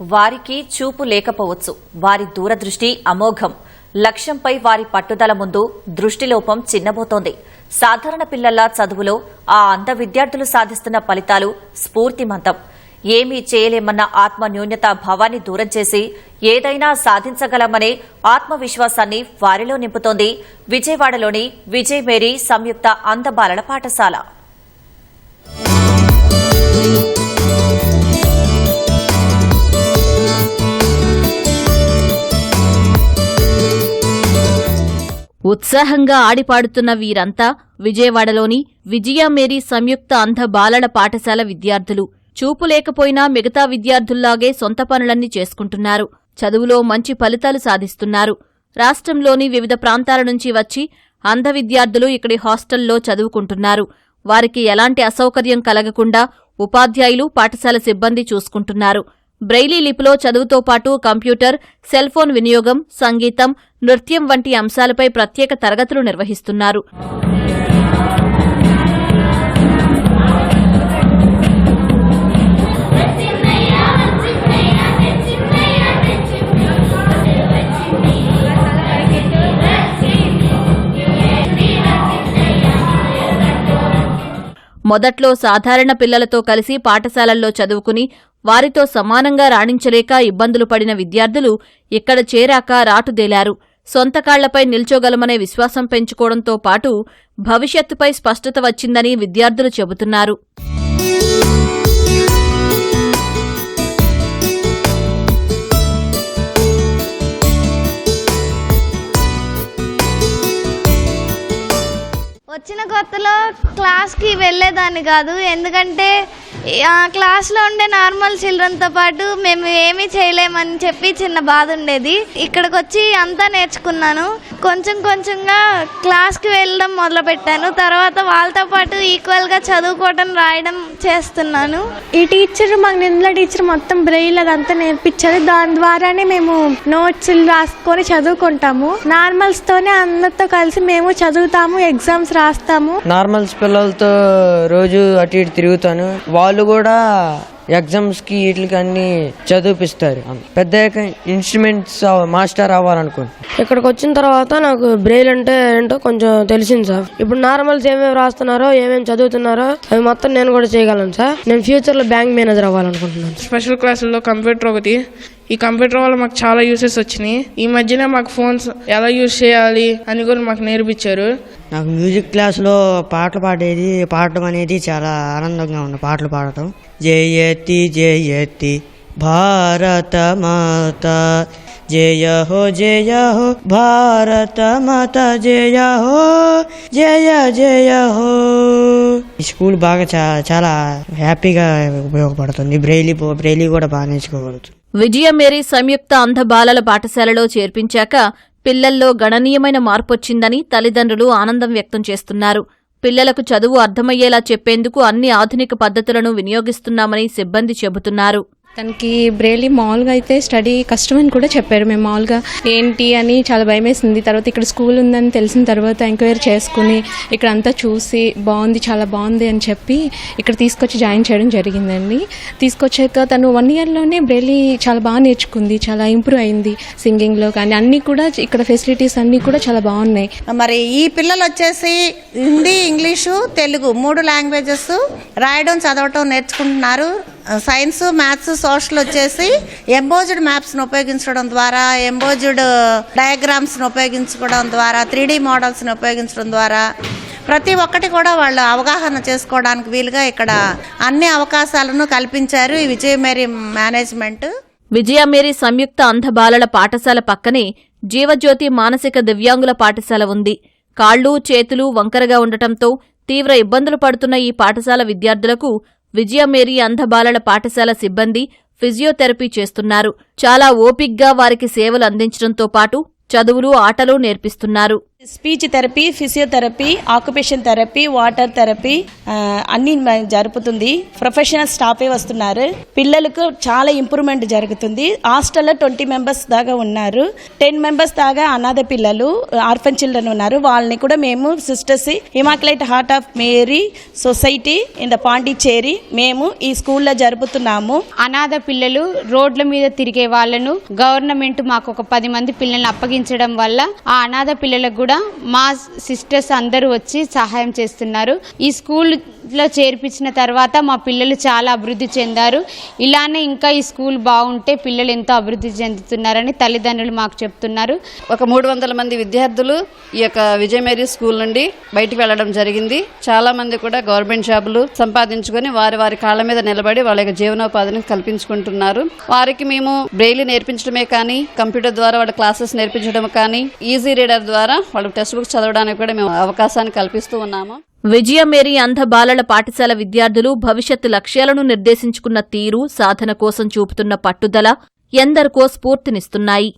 వారికి చూపు లేకపోవచ్చు. వారి దూరదృష్టి అమోఘం. లక్ష్యంపై వారి పట్టుదల ముందు దృష్టిలోపం చిన్నబోతోంది. సాధారణ పిల్లల చదువులో ఆ అంధ విద్యార్థులు సాధిస్తున్న ఫలితాలు స్ఫూర్తిమంతం. ఏమీ చేయలేమన్న ఆత్మ న్యూన్యత భావాన్ని దూరం చేసి ఏదైనా సాధించగలమనే ఆత్మవిశ్వాసాన్ని వారిలో నింపుతోంది విజయవాడలోని విజయ్ మేరీ సంయుక్త అంధ బాలల పాఠశాల. ఉత్సాహంగా ఆడిపాడుతున్న వీరంతా విజయవాడలోని విజయా మేరీ సంయుక్త అంధ బాలల పాఠశాల విద్యార్థులు. చూపు లేకపోయినా మిగతా విద్యార్థుల్లాగే సొంత పనులన్నీ చేసుకుంటున్నారు. చదువులో మంచి ఫలితాలు సాధిస్తున్నారు. రాష్ట్రంలోని వివిధ ప్రాంతాల నుంచి వచ్చి అంధ విద్యార్థులు ఇక్కడి హాస్టల్లో చదువుకుంటున్నారు. వారికి ఎలాంటి అసౌకర్యం కలగకుండా ఉపాధ్యాయులు పాఠశాల సిబ్బంది చూసుకుంటున్నారు. బ్రెయిలీ లిపిలో చదువుతో పాటు కంప్యూటర్ సెల్ ఫోన్ వినియోగం సంగీతం నృత్యం వంటి అంశాలపై ప్రత్యేక తరగతులు నిర్వహిస్తున్నారు. మొదట్లో సాధారణ పిల్లలతో కలిసి పాఠశాలల్లో చదువుకుని వారితో సమానంగా రాణించలేక ఇబ్బందులు పడిన విద్యార్థులు ఇక్కడ చేరాక రాటుదేలారు. సొంత కాళ్ళపై నిల్చోగలమనే విశ్వాసం పెంచుకోవడంతో పాటు భవిష్యత్తుపై స్పష్టత వచ్చిందని విద్యార్థులు చెబుతున్నారు. వచ్చిన కొత్తలో క్లాస్కి వెళ్ళేదాన్ని కాదు ఎందుకంటే క్లాస్లో ఉండే నార్మల్ చిల్డ్రన్తో పాటు మేము ఏమీ చేయలేమని చెప్పి చిన్న బాధ ఉండేది. ఇక్కడికి వచ్చి అంతా నేర్చుకున్నాను. కొంచెం కొంచెంగా క్లాస్కి వెళ్ళడం మొదలుపెట్టాను. తర్వాత వాళ్ళతో పాటు ఈక్వల్గా చదువుకోవడం రాయడం చేస్తున్నాను. ఈ టీచర్ మాకు నిందుల టీచర్ మొత్తం బ్రెయిల్ అదంతా నేర్పించారు. దాని ద్వారానే మేము నోట్స్ రాసుకొని చదువుకుంటాము. నార్మల్స్ తోనే అందరితో కలిసి మేము చదువుతాము ఎగ్జామ్స్ రాస్తాము. నార్మల్స్ పిల్లలతో రోజు అటు ఇటు తిరుగుతాను. వాళ్ళు కూడా ఎగ్జామ్స్కి వీటికి అన్ని చదివిపిస్తారు. పెద్ద ఇన్స్ట్రుమెంట్స్ మాస్టర్ అవ్వాలనుకోండి. ఇక్కడికి వచ్చిన తర్వాత నాకు బ్రెయిల్ అంటే ఏంటో కొంచెం తెలిసింది సార్. ఇప్పుడు నార్మల్స్ ఏమేమి రాస్తున్నారో ఏమేమి చదువుతున్నారో అవి మొత్తం నేను కూడా చేయగలను సార్. నేను ఫ్యూచర్లో బ్యాంక్ మేనేజర్ అవ్వాలనుకుంటున్నాను. స్పెషల్ క్లాసుల్లో కంప్యూటర్ ఒకటి. ఈ కంప్యూటర్ వల్ల మాకు చాలా యూసెస్ వచ్చినాయి. ఈ మధ్యనే మాకు ఫోన్స్ ఎలా యూజ్ చేయాలి అని కూడా మాకు నేర్పించారు. నాకు మ్యూజిక్ క్లాస్లో పాటలు పాడేది పాడటం అనేది చాలా ఆనందంగా ఉంది పాటలు పాడటం. జయతి జయతి భారత మాత. జయ హో జయ హో భారత మాత. జయ హో జయ జయ హో. ఈ స్కూల్ బాగా చాలా హ్యాపీగా ఉపయోగపడుతుంది. బ్రెయిలీ బ్రెయిలీ కూడా బాగా నేర్చుకోగలుగుతుంది విజయమేరీ సంయుక్త అంధ బాలల పాఠశాలలో చేర్పించాక పిల్లల్లో గణనీయమైన మార్పొచ్చిందని తల్లిదండ్రులు ఆనందం వ్యక్తం చేస్తున్నారు. పిల్లలకు చదువు అర్థమయ్యేలా చెప్పేందుకు అన్ని ఆధునిక పద్ధతులను వినియోగిస్తున్నామని సిబ్బంది చెబుతున్నారు. తనకి బ్రేలీ మామూలుగా అయితే స్టడీ కష్టమని కూడా చెప్పారు. మేము మామూలుగా ఏంటి అని చాలా భయం వేసింది తర్వాత ఇక్కడ స్కూల్ ఉందని తెలిసిన తర్వాత ఎంక్వైరీ చేసుకుని ఇక్కడ అంతా చూసి బాగుంది చాలా బాగుంది అని చెప్పి ఇక్కడ తీసుకొచ్చి జాయిన్ చేయడం జరిగిందండి. తీసుకొచ్చాక తను వన్ ఇయర్లోనే బ్రేలీ చాలా బాగా నేర్చుకుంది చాలా ఇంప్రూవ్ అయింది సింగింగ్లో కానీ అన్నీ కూడా ఇక్కడ ఫెసిలిటీస్ అన్నీ కూడా చాలా బాగున్నాయి. మరి ఈ పిల్లలు వచ్చేసి హిందీ ఇంగ్లీషు తెలుగు మూడు లాంగ్వేజెస్ రాయడం చదవటం నేర్చుకుంటున్నారు. సైన్స్ మ్యాథ్స్ సోషల్ వచ్చేసి ఎంబోజ్డ్ మ్యాప్స్ను ఉపయోగించడం ద్వారా ఎంబోజ్డ్ డయాగ్రామ్స్ను ఉపయోగించుకోవడం ద్వారా త్రీ డీ మోడల్స్ని ఉపయోగించడం ద్వారా ప్రతి ఒక్కటి కూడా వాళ్ళు అవగాహన చేసుకోవడానికి వీలుగా ఇక్కడ అన్ని అవకాశాలను కల్పించారు ఈ విజయమేరీ మేనేజ్మెంట్. విజయ మేరీ సంయుక్త అంధ బాలల పాఠశాల పక్కనే జీవజ్యోతి మానసిక దివ్యాంగుల పాఠశాల ఉంది. కాళ్ళు చేతులు వంకరగా ఉండటంతో తీవ్ర ఇబ్బందులు పడుతున్న ఈ పాఠశాల విద్యార్థులకు విజయమేరీ అంధబాలల పాఠశాల సిబ్బంది ఫిజియోథెరపీ చేస్తున్నారు. చాలా ఓపిగ్గా వారికి సేవలు అందించడంతో పాటు చదువులు ఆటలు నేర్పిస్తున్నారు. Speech therapy physiotherapy occupation therapy water therapy అన్ని జరుపుతుంది. ప్రొఫెషనల్ స్టాఫే వస్తున్నారు. పిల్లలకు చాలా ఇంప్రూవ్మెంట్ జరుగుతుంది. హాస్టల్లో ట్వంటీ మెంబర్స్ దాకా ఉన్నారు. టెన్ మెంబర్స్ దాకా అనాథ పిల్లలు ఆర్ఫన్ చిల్డ్రన్ ఉన్నారు. వాళ్ళని కూడా మేము sisters immaculate heart of Mary society in the Pondicherry మేము ఈ స్కూల్లో జరుపుతున్నాము. అనాథ పిల్లలు రోడ్ల మీద తిరిగే వాళ్ళను గవర్నమెంట్ మాకు ఒక పది మంది పిల్లల్ని అప్పగించడం వల్ల ఆ అనాథ పిల్లలకు కూడా మా సిస్టర్స్ అందరూ వచ్చి సహాయం చేస్తున్నారు. ఈ స్కూల్లో చేర్పించిన తర్వాత మా పిల్లలు చాలా అభివృద్ధి చెందారు. ఇలానే ఇంకా ఈ స్కూల్ బాగుంటే పిల్లలు ఎంతో అభివృద్ధి చెందుతున్నారని తల్లిదండ్రులు మాకు చెప్తున్నారు. ఒక మూడు వందల మంది విద్యార్థులు ఈ యొక్క విజయ మేరీ స్కూల్ నుండి బయటికి వెళ్ళడం జరిగింది. చాలా మంది కూడా గవర్నమెంట్ జాబులు సంపాదించుకొని వారి వారి కాళ్ళ మీద నిలబడి వాళ్ళ యొక్క జీవనోపాధిని కల్పించుకుంటున్నారు. వారికి మేము బ్రెయిలీ నేర్పించడమే కానీ కంప్యూటర్ ద్వారా వాళ్ళ క్లాసెస్ నేర్పించడం కానీ ఈజీ రీడర్ ద్వారా వాళ్ళకి టెక్స్ట్ బుక్స్ చదవడానికి కూడా మేము అవకాశాన్ని కల్పిస్తూ ఉన్నాము. విజయమేరీ అంధ బాలల పాఠశాల విద్యార్థులు భవిష్యత్తు లక్ష్యాలను నిర్దేశించుకున్న తీరు సాధన కోసం చూపుతున్న పట్టుదల ఎందరికో స్ఫూర్తినిస్తున్నాయి.